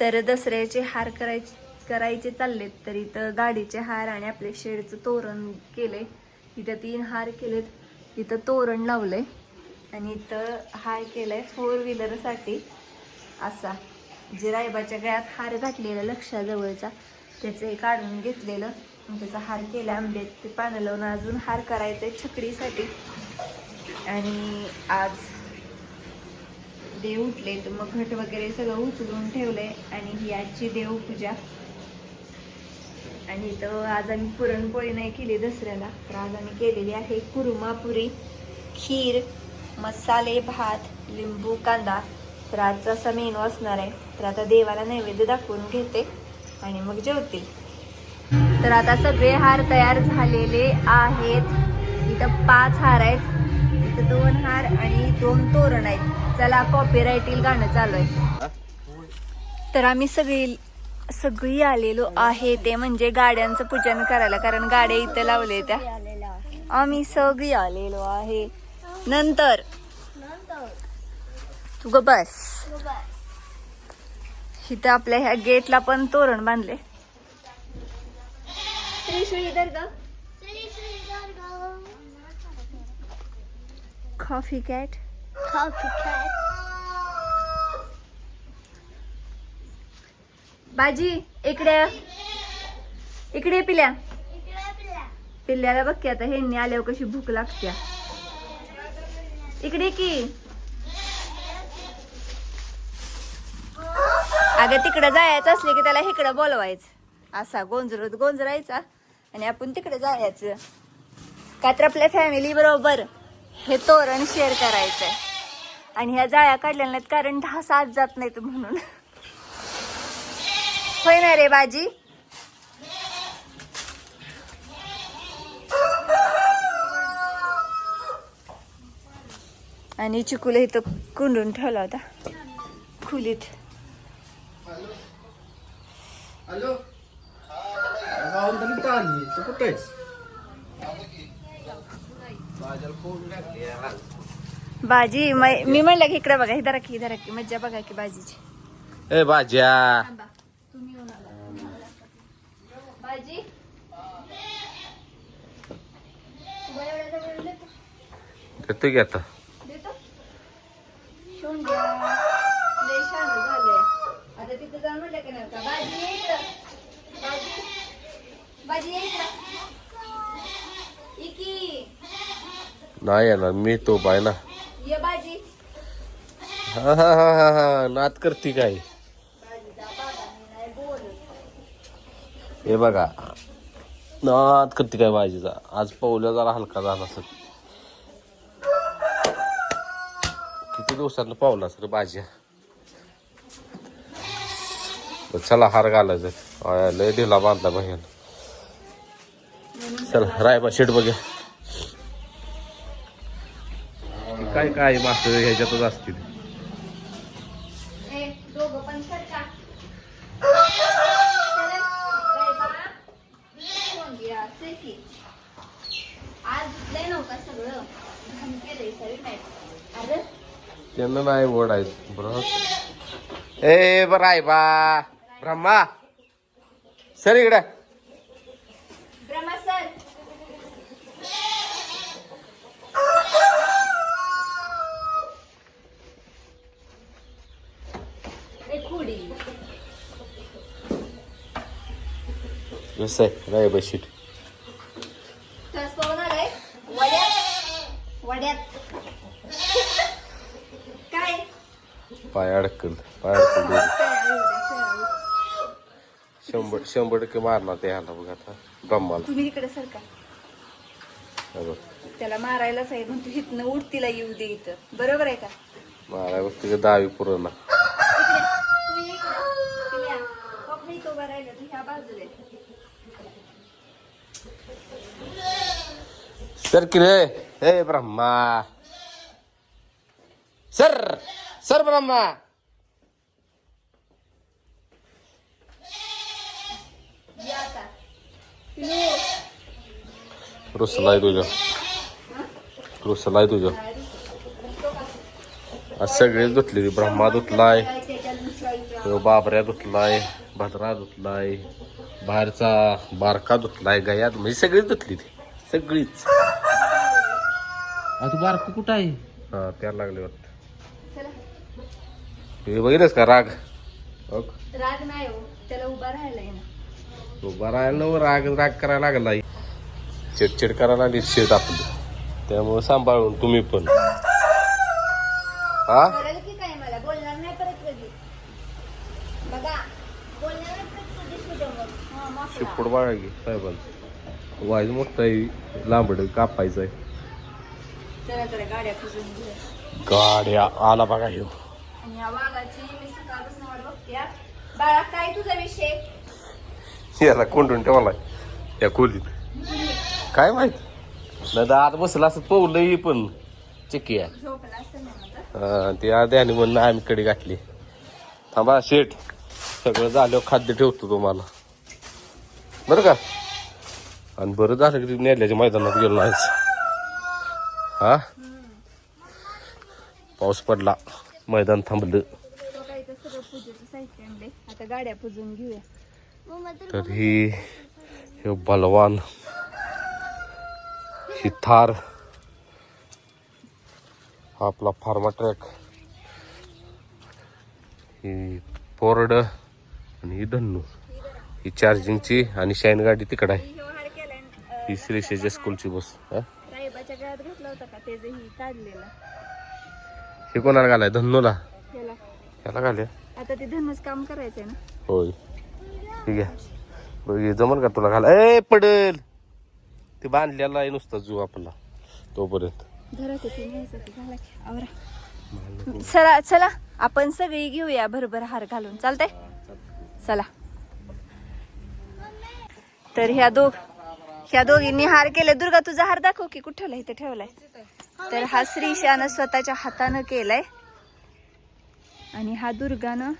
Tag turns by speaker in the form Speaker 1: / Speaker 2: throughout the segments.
Speaker 1: तर दसऱ्याचे हार करायचे करायचे चाललेत तर इथं गाडीचे हार आणि आपले शेडचं तोरण केले इथं तीन हार केलेत. इथं तोरण लावले आणि इथं हार केलाय फोर व्हीलरसाठी असा. जे रायबाच्या गळ्यात हार घातलेला लक्षाजवळचा त्याचं हे काढून घेतलेलं. त्याचा हार केला आंब्यात. ते पानं लावून अजून हार करायचं छकडीसाठी. आणि आज ते उठले तर मग घट वगैरे सगळं उचलून ठेवलंय आणि ही आजची देवपूजा. आणि तर आज आम्ही पुरणपोळी नाही केली दसऱ्याला तर आज आम्ही केलेली आहे कुरुमापुरी खीर मसाले भात लिंबू कांदा. तर आजचा असा मेनू असणार आहे. तर आता देवाला नैवेद्य दाखवून घेते आणि मग जेवतील. तर आता सगळे हार तयार झालेले आहेत. इथं पाच हार आहेत. इथं दोन हार आणि दोन तोरण आहेत. चला कॉपीराईट गाणं चालू आहे तर आम्ही सगळी सगळी आलेलो आहे. ते म्हणजे गाड्यांचं पूजन करायला कारण गाड्या इथं लावले त्या. आम्ही सगळी आलेलो आहे. नंतर. तू ग बस. इथं आपल्या ह्या गेटला पण तोरण बांधले श्री श्रीधर ग कॉफी कॅट बाजी इकडे इकडे पिल्या. पिल्ल्याला बघ की आता ह्यांनी आल्यावर कशी भूक लागत्या. इकडे की. अगं तिकडं जायचं असले की त्याला इकडं बोलवायचं. असा गोंजरत गोंजरायचा आणि आपण तिकडे जायचं. का तर आपल्या फॅमिली बरोबर. हे तोरण शेअर करायचं आहे आणि ह्या जाळ्या काढलेल्या नाहीत कारण दहा सात जात नाहीत म्हणून. होय ना रे बाजी? आणि चिकूला इथं कुंडून ठेवला होता. खुलीत.
Speaker 2: हॅलो? कुठे
Speaker 1: बाजी मै- म्हणलं की इकडे बघा इधर की इधर की मज्जा बघा की बाजीची.
Speaker 2: ए बाज्या.
Speaker 1: तुम्ही येऊन आला. बाजी तुला एवढ्या जवळ देतो?
Speaker 2: करतो की आता
Speaker 1: देतो? शोंड्या. लय शहाणं झालंय. आता तिथं जाऊन म्हणलं की नाही का, बाजी ये इकडं. बाजी. बाजी ये इकडं. ये की.
Speaker 2: नाही येणार मी तो बाय ना
Speaker 1: ये बाजी.
Speaker 2: हा हा हा हा हा नात करती काय? हे बघा नात करती काय भाजीचा आज पावल्या जरा हलका झाला असेल. किती दिवसांना पावला सर भाज्या चला हार घालायचं. लय ढिला बांधला भैयान चला रायबा शेट बघ्या. काय काय मास ह्याच्यातच असतील?
Speaker 1: नाही
Speaker 2: त्यांना नाही ओढायचं बरं. ए बरं आहे बा. ब्रह्मा सर इकडे
Speaker 1: ब्रह्मा सर ए, खुडी
Speaker 2: कसं आहे राय शीट
Speaker 1: तुझ्याच पाहून आलाय वड्यात वड्यात काय
Speaker 2: पाय अडकल पाय अडकल दोन्ही. शंभर शंभर टक्के मारणार ते ह्याला बघ आता ब्रह्माला
Speaker 1: तुम्ही तिकडे सरका
Speaker 2: हे बघ
Speaker 1: त्याला मारायलाच आहे म्हणतो हिथनं उठ तिला येऊ दे इथं बरोबर आहे का
Speaker 2: माराय बघ तिकडे दहावी पूर्ण
Speaker 1: इकडे तू ये इकडे उभा राहिला ह्या बाजूला आहे.
Speaker 2: सर की रे हे ब्रह्मा सर सर ब्रह्मा रुसलाय तुझ्या रुसलाय तुझ्या आज सगळेच धुतलेली ब्रह्मा धुतलाय तो बाबऱ्या धुतलाय भद्रा धुतलाय बाहेरचा बारका धुतलाय गयात म्हणजे सगळीच धुतली ती सगळीच आता बारकू कुठं आहे? हा त्याला लागले वाटत.
Speaker 1: चला.
Speaker 2: हे बघितलंस का राग?
Speaker 1: राग नाही हो त्याला उभा राहायला आहे ना
Speaker 2: राग राग करायला लागला चिडचिड करायला लागली शेत आपली. त्यामुळे सांभाळून तुम्ही पण. हा?
Speaker 1: करेल की काय मला? बोलणार नाही परत कधी. बघा बोलणार नाही परत कधी सुद्धा मग. हा, माफ करा.
Speaker 2: शिपूड बाळा की साहेबांचं. वाईज मोठं आहे लांबड कापायचं आहे.
Speaker 1: चला चला गाड्या पुजून घेऊया
Speaker 2: गाड्या आला बघा ह्यो.
Speaker 1: आणि या वाघाची मी सकाळपासून वाट बघते हा. बाळा काय तुझा विषय?
Speaker 2: याला कोंडून ठेवला या खोलीत. काय माहीत? नाही तर आत बसला असं पवलंही पण. चिक्की आहे.
Speaker 1: झोपला
Speaker 2: हा, ते आधी आणि म्हणून आम्ही कडे घातली. थांबा शेठ. सगळं झाल्यावर खाद्य ठेवतो तुम्हाला. बरं का? आणि बरं झालं की नेल्याच्या मैदानात गेलो नाहीच हा? पाऊस पडला. मैदान थांबलं.
Speaker 1: तर
Speaker 2: ही हे बलवान ही थार. हा आपला फार्मा ट्रॅक. ही पोरड आणि ही धन्नू. ही चार्जिंगची आणि शाईन गाडी तिकडं आहे.
Speaker 1: ही
Speaker 2: श्रीषेच्या स्कूलची बस हा?
Speaker 1: घातला होता का? त्याचं ही काढलेला.
Speaker 2: हे कोणाला घालाय? धन्नूला?
Speaker 1: त्याला
Speaker 2: त्याला घाले
Speaker 1: आता ते धनुष काम करायचंय ना?
Speaker 2: होय. ठीक आहे. जमल का तुला घाला ए पडेल. ते बांधलेला आहे नुसता जू आपला. तोपर्यंत.
Speaker 1: घरात होती न्यायसाठी झाला की आवरा. चला चला. आपण सगळी घेऊया भरभर हार घालून. चालतंय. चला. तर ह्या दोघ ह्या दोघींनी हार केले. दुर्गा तुझा हार दाखव की कुठं ठेवलाय इथे ठेवलाय? तर हा श्रीशानं स्वतःच्या हातानं केलाय. आणि हा दुर्गानं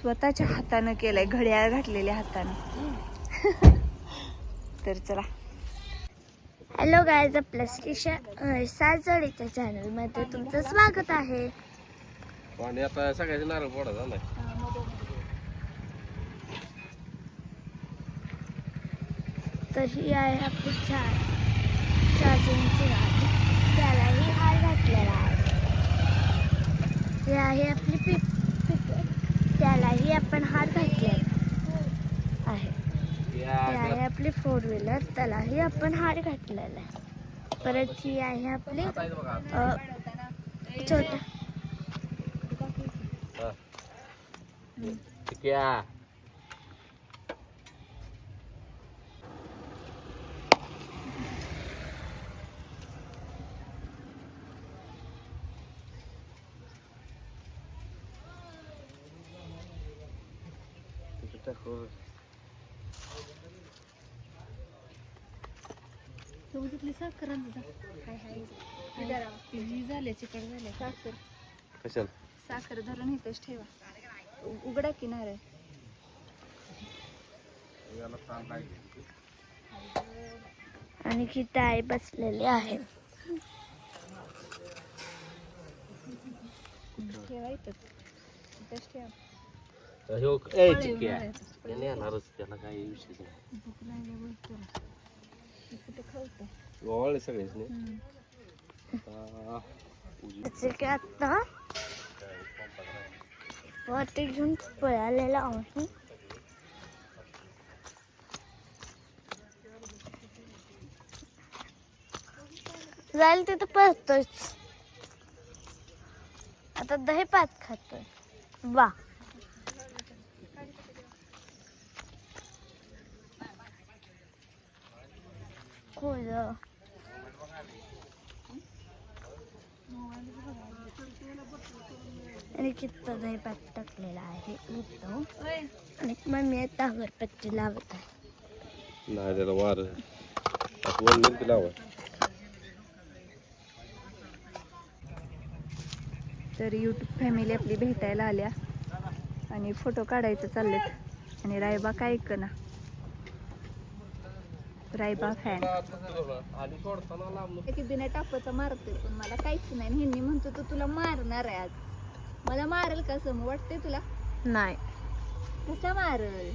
Speaker 1: स्वतःच्या हातानं केलाय. घड्याळ घातलेल्या हातानं. तर चला.
Speaker 3: हॅलो गायज आपल्या श्रीशा सात जोडीच्या चॅनलमध्ये तुमचं स्वागत आहे.
Speaker 2: आणि आता सगळ्याचे नारळ फोडा झालाय.
Speaker 3: तर ही आहे आपली चार चार्जिंगची गाडी. त्यालाही हार घातलेला आहे. हे आहे आपली पिक पिक. त्यालाही आपण हार घातलेला आहे. हे आहे आपली फोर व्हीलर त्यालाही आपण हार घातलेला आहे. परत ही आहे आपली अ, छोटा.
Speaker 2: ठीक आहे कशाला
Speaker 1: साखर धरून इथेच ठेवा. उ- उघडा की नारळ
Speaker 3: आणि गीता आई बसलेली आहे.
Speaker 1: ठेवा इथंच इथेच ठेवा.
Speaker 2: येणारच त्याला काही विषय नाही. गोवाळे सगळेच नाही आता उजी-
Speaker 3: की आता वरती घेऊन पळालेला आहे. जाईल तिथं पळतोच आता दही पात खातोय. वा. खोल. आणि किती दही पात टाकलेला आहे उठतो आणि मम्मी आता अगरबत्ती लावत आहे.
Speaker 2: नाही त्याला वार वन मिनिट लावा.
Speaker 1: तर यूट्यूब फॅमिली आपली भेटायला आल्या आणि फोटो काढायचं चाललेत. आणि रायबा काय ना रायबा फॅन
Speaker 2: आधी सोडताना लांब
Speaker 1: की बिना टापाचा मारतोय पण मला काहीच नाही. ह्यांनी म्हणतो तो तुला मारणार आहे आज. मला मारेल का समोर वाटतंय तुला?
Speaker 4: नाही.
Speaker 1: कसा मारल?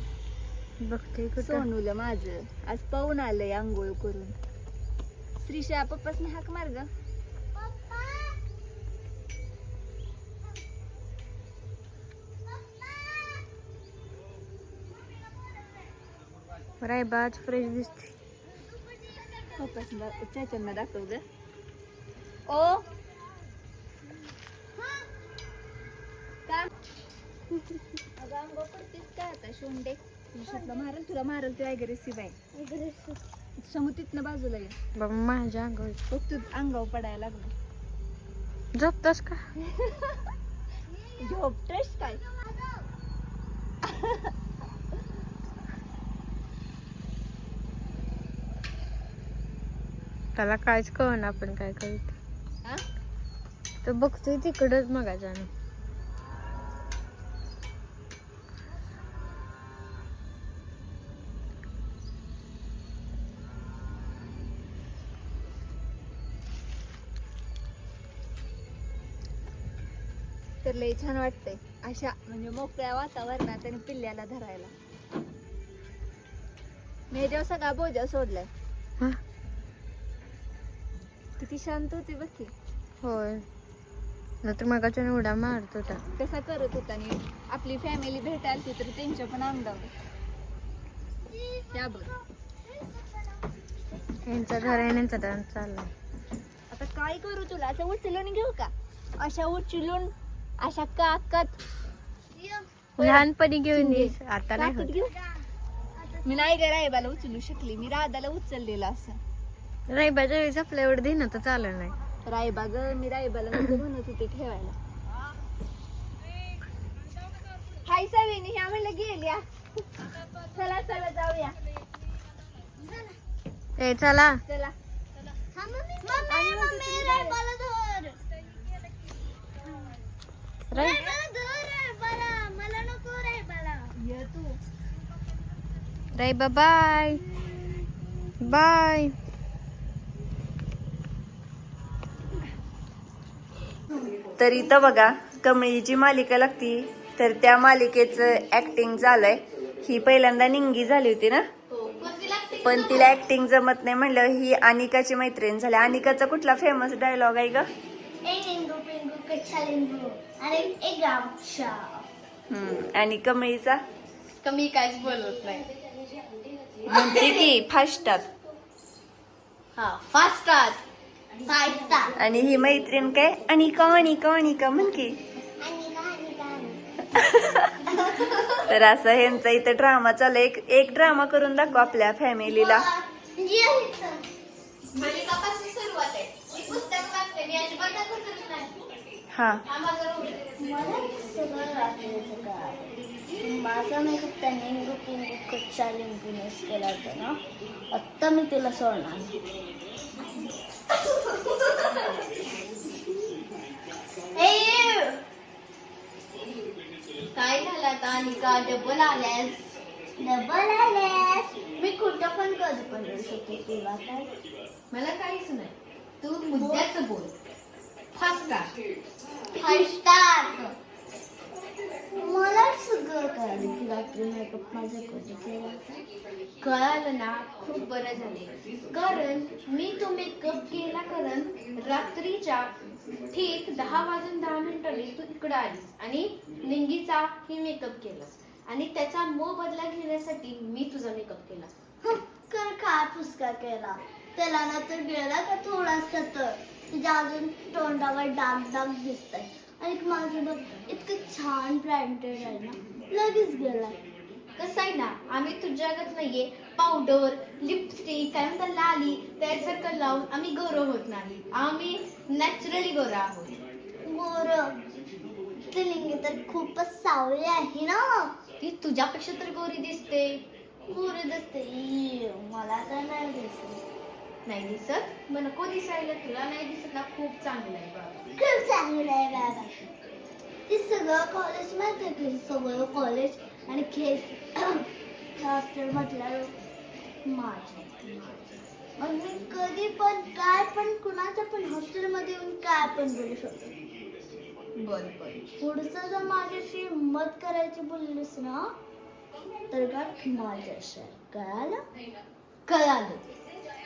Speaker 4: बघते कुठं.
Speaker 1: सोनूला माझं. आज पाहून आलंय आंघोळ करून. श्रीशा पप्पासने हाक मार ग.
Speaker 4: रायबाज फ्रेश दिसते.
Speaker 1: पप्पासना चाचांना दाखव ग ओ अगं आंघोळ करतेस का आता शोंडे तुला मारल तुला मारल तू अग्रेसिव्ह आहे समू तिथनं बाजूला ये
Speaker 4: बघ माझ्या अंगावर
Speaker 1: बघ तू अंगावर पडायला लागलं
Speaker 4: झोपतोस का
Speaker 1: झोपतेस काय
Speaker 4: त्याला काहीच कळण आपण काय करीत
Speaker 1: हा?
Speaker 4: तर बघतोय तिकडच मगाच्यानं
Speaker 1: तर लय छान वाटतंय अशा म्हणजे मोकळ्या वातावरणात आणि पिल्ल्याला धरायला मी जेव्हा सगळा बोजा सोडलाय? किती शांत होती बघ की.
Speaker 4: होय. नंतर मगाच्यानं उड्या मारत होता
Speaker 1: कसा करत होता आणि आपली फॅमिली भेटायला ती तर त्यांच्या पण अंगावर. त्या बघ.
Speaker 4: यांचा घर आहे यांचा डान्स चालला
Speaker 1: आता काय करू तुला? असं उचलून घेऊ का? अशा उचलून अशा काकत
Speaker 4: लहानपणी घेऊन. येस आता नाही होत.
Speaker 1: मी नाही ग रायबाला उचलू शकली. मी राधाला उचललेला असं.
Speaker 4: रायबाच्या वेळेस आपल्या एवढं देणं तर चाललं नाही.
Speaker 1: रायबा ग मी रायबाला नको म्हणत होते ठेवायला. हाय सावीनी ह्या म्हणलं गेल्या. चला चला जाऊया.
Speaker 4: ए चला.
Speaker 1: चला.
Speaker 4: राय
Speaker 1: ये तू.
Speaker 4: रायबा बाय. बाय.
Speaker 1: तर इथं बघा कमळीची मालिका लागती. तर त्या मालिकेचं ऍक्टिंग झालंय. ही पहिल्यांदा निंगी झाली होती ना? पण तिला ऍक्टिंग जमत नाही म्हणलं ही अनिकाची मैत्रीण झाली. अनिकाचा कुठला फेमस डायलॉग आहे ग? आणि कमळीचा
Speaker 4: कमी काहीच बोलत नाही.
Speaker 1: म्हणते की फास्टात
Speaker 4: हा फास्ट
Speaker 1: आणि ही मैत्रीण काय? अनिका अनिका अनिका म्हण की. तर असं ह्यांचा इथं ड्रामा चालू एक एक ड्रामा करून दाखव आपल्या फॅमिलीला
Speaker 4: सुरुवात नाही
Speaker 1: हा.
Speaker 3: माझा मेकअप त्याने रुटीन कच्च्या लिंबूनेच केला होता ना? आत्ता मी तिला सोडणार.
Speaker 4: काय झालं आता अनिका डबल आल्यास
Speaker 3: डबल आल्यास मी कुठं पण कधी पण शकते तुला काय
Speaker 4: मला काहीच नाही. तू मुद्द्याच बोल. फास्ट
Speaker 3: स्टार मला सगळं कळालं. की रात्री मेकअप माझा कधी केला
Speaker 4: कळालं ना खूप बरं झाले कारण मी तो मेकअप केला कारण रात्रीच्या ठीक दहा वाजून दहा मिनिटांनी तू इकडं आलीस आणि लिंगीचा ही मेकअप केलास. आणि त्याचा मोबदला घेण्यासाठी मी तुझा मेकअप केला.
Speaker 3: कर काय पुसका केला? त्याला ना तर गेला का थोडासा तर? तुझ्या अजून तोंडावर डाग डाग दिसतंय. आणि माझं बघ इतकं छान ब्रँडेड आहे ना. लगेच गेला.
Speaker 4: कसं आहे ना आम्ही तुझ्यागत नाहीये. पावडर लिपस्टिक काय म्हणतात लाली त्यासारखं लावून आम्ही गोरं होत नाही. आम्ही नॅचरली गोरं आहोत.
Speaker 3: ती लिंगी तर खूपच सावळी आहे ना.
Speaker 4: ती तुझ्यापेक्षा तर गोरी दिसते.
Speaker 3: मोर दिसते. ई, मला तर नाही दिसत.
Speaker 4: नाही दिसत? मग नको दिसायला तुला नाही दिसत ना? खूप चांगलं आहे बाबा
Speaker 3: खूप चांगलं आहे बाबा ते सगळं कॉलेज माहिती आहे की सगळं कॉलेज आणि खेस हॉस्टेल म्हटल्यावर माझ्या मग मी कधी पण काय पण कुणाच्या पण हॉस्टेलमध्ये येऊन काय पण बोलू शकतो बरं बरं पुढचं जर माझ्याशी हिंमत करायची बोललीस ना तर का माझ्याशी आहे. कळालं कळालं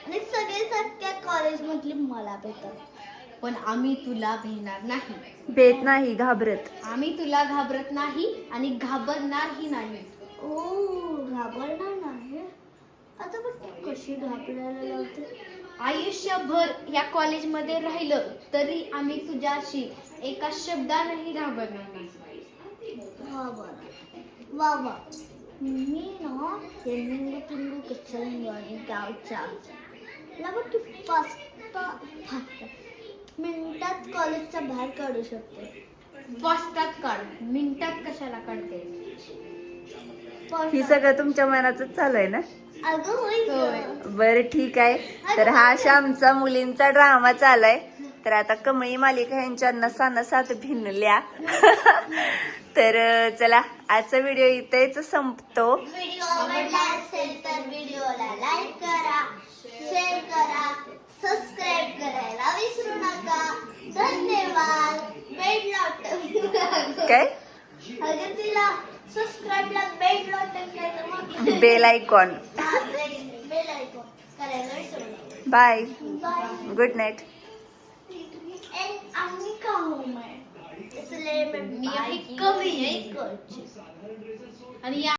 Speaker 3: आणि सगळे सगळ्या कॉलेजमधली मला भेटतात
Speaker 4: पण आम्ही तुला भेटणार नाही.
Speaker 1: भेट नाही घाबरत.
Speaker 4: आम्ही तुला घाबरत नाही आणि घाबरणारही नाही.
Speaker 3: ओ घाबरणार नाही? आता पण कशी घाबरायला लावते?
Speaker 4: आयुष्यभर या कॉलेजमध्ये राहिलं तरी आम्ही तुझ्याशी एका शब्दानही घाबरणार नाही.
Speaker 3: वा वा वा. वा मी ना पिंबू कचलिंबू आणि गावच्या. मला वाटतं फास्ट फास्ट मिनिटात कॉलेजच्या बाहेर काढू शकते.
Speaker 4: फास्टात काढ. मिनिटात कशाला काढते?
Speaker 1: ही सगळं तुमच्या मनातच चालू आहे ना?
Speaker 3: अगं होय
Speaker 4: होय.
Speaker 3: गं.
Speaker 1: बरं ठीक आहे. तर हा अशा आमचा मुलींचा ड्रामा चालाय. तर आता कमळी मालिका ह्यांच्या नसा नसात भिनल्या. तर अं, चला आजचा व्हिडिओ इथेच संपतो.
Speaker 3: व्हिडिओ आवडला असेल तर व्हिडिओला लाईक करा शेअर करा. सबस्क्राईब करायला विसरू नका. धन्यवाद. बेल लॉटन
Speaker 1: काय?
Speaker 3: अगं तिला सबस्क्राईबला बेल लॉटन करायचं मग.
Speaker 1: बेल आयकॉन
Speaker 3: बेल आयकॉन करायला विसरू नका.
Speaker 1: बाय
Speaker 3: बाय
Speaker 1: गुड नाईट
Speaker 3: आम्ही का हूँ मैं इसलिए मैं
Speaker 4: कभी
Speaker 3: नहीं करती
Speaker 4: आणि या